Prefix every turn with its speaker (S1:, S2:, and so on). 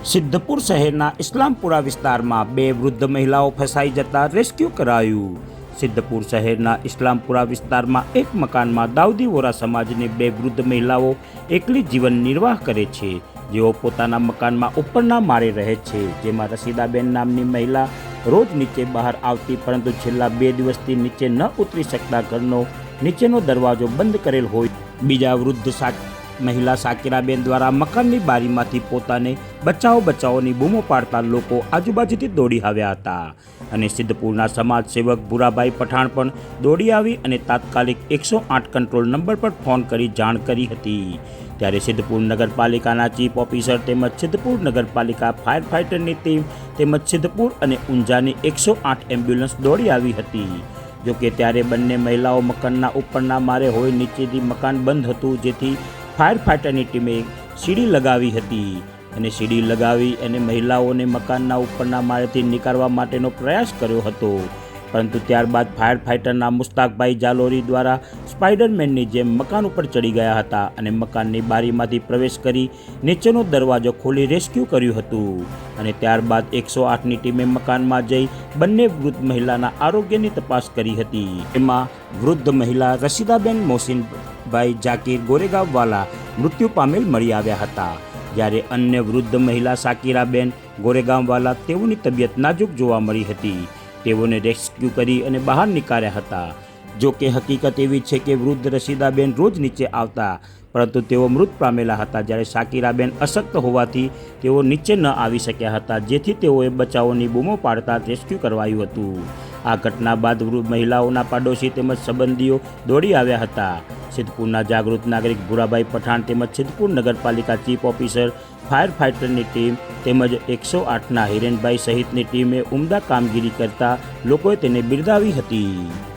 S1: સિદ્ધપુર શહેરના ઇસ્લામપુરા વિસ્તારમાં બે વૃદ્ધ મહિલાઓ ફસાઈ જતા રેસ્ક્યુ કરાયું. સિદ્ધપુર શહેરના ઇસ્લામપુરા વિસ્તારમાં એક મકાનમાં દાઉદી વોરા સમાજની બે વૃદ્ધ મહિલાઓ એકલી જીવન નિર્વાહ કરે છે. જેઓ પોતાના મકાનમાં ઉપરના માળે રહે છે. જેમાં રસીદાબેન નામની મહિલા રોજ નીચે બહાર આવતી, પરંતુ છેલ્લા બે દિવસથી નીચે ન ઉતરી શકતા ઘરનો નીચેનો દરવાજો બંધ કરેલ હોય. બીજા વૃદ્ધ સા મહિલા સાકીરાબેન દ્વારા મકાનની બારીમાંથી પોતાને બચાવો બચાવોની બૂમો પાડતા લોકો આજુબાજુથી દોડી આવ્યા હતા. અને સિદ્ધપુરના સમાજ સેવક ભૂરાભાઈ પઠાણ પણ દોડી આવી અને તાત્કાલિક એકસો આઠ કંટ્રોલ નંબર પર ફોન કરી જાણ કરી હતી. ત્યારે સિદ્ધપુર નગરપાલિકાના ચીફ ઓફિસર તેમજ સિદ્ધપુર નગરપાલિકા ફાયર ફાઇટરની ટીમ તેમજ સિદ્ધપુર અને ઊંઝાની એકસો આઠ એમ્બ્યુલન્સ દોડી આવી હતી. જોકે ત્યારે બંને મહિલાઓ મકાનના ઉપરના મારે હોય નીચેથી મકાન બંધ હતું, જેથી ફાયર ફાઇટરની ટીમે સીડી લગાવી હતી અને સીડી લગાવી અને મહિલાઓને મકાનના ઉપરના માળેથી નીકાળવા માટેનો પ્રયાસ કર્યો હતો. પરંતુ ત્યારબાદ ફાયર ફાઇટરના મુસ્તાકભાઈ જાલોરી દ્વારા સ્પાઈડરમેનની જેમ મકાન ઉપર ચડી ગયા હતા અને મકાનની બારીમાંથી પ્રવેશ કરી નીચેનો દરવાજો ખોલી રેસ્ક્યુ કર્યું હતું. અને ત્યારબાદ એકસો આઠની ટીમે મકાનમાં જઈ બંને વૃદ્ધ મહિલાના આરોગ્યની તપાસ કરી હતી. એમાં વૃદ્ધ મહિલા રશીદાબેન મોહસિનભાઈ જાકીર ગોરેગાંવવાલા મૃત્યુ પામેલ મળી આવ્યા હતા. જ્યારે અન્ય વૃદ્ધ મહિલા સાકીરાબેન ગોરેગાંવવાલા તેઓની તબિયત નાજુક જોવા મળી હતી. તેઓને રેસ્ક્યુ કરી અને બહાર નીકાળ્યા હતા. જો કે હકીકત એવી છે કે વૃદ્ધ રશિદાબેન રોજ નીચે આવતા, પરંતુ તેઓ મૃત પામેલા હતા જ્યારે શાકીરાબેન અશક્ત હોવાથી તેઓ નીચે ન આવી શક્યા હતા, જેથી તેઓએ બચાવોની બૂમો પાડતા રેસ્ક્યુ કરવાયું હતું. આ ઘટના બાદ મહિલાઓના પાડોશી તેમજ સંબંધીઓ દોડી આવ્યા હતા. સિદ્ધપુરના જાગૃત નાગરિક ભૂરાભાઈ પઠાણ તેમજ સિદ્ધપુર નગરપાલિકા ચીફ ઓફિસર, ફાયર ફાઇટરની ટીમ તેમજ એકસો આઠના હિરેનભાઈ સહિતની ટીમે ઉમદા કામગીરી કરતા લોકોએ તેને બિરદાવી હતી.